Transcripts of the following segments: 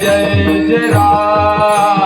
જય જય રામ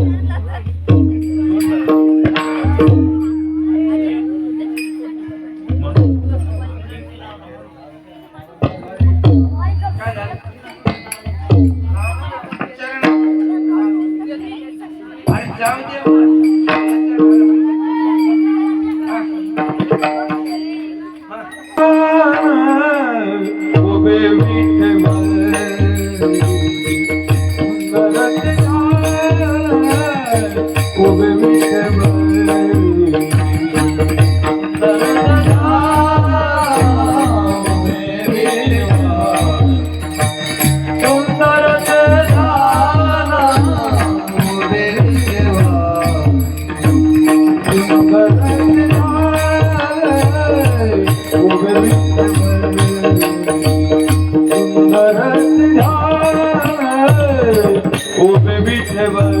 never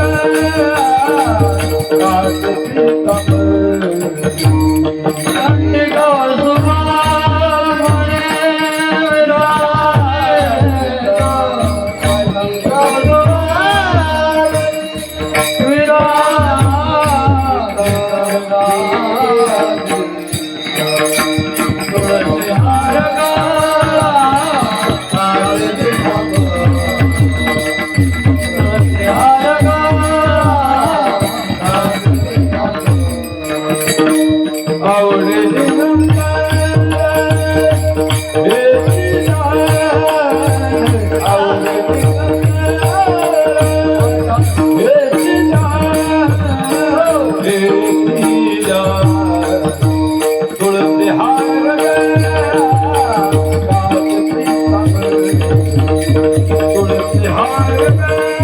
ਸੁਣ ਸਿਹਾਰ ਮੈਂ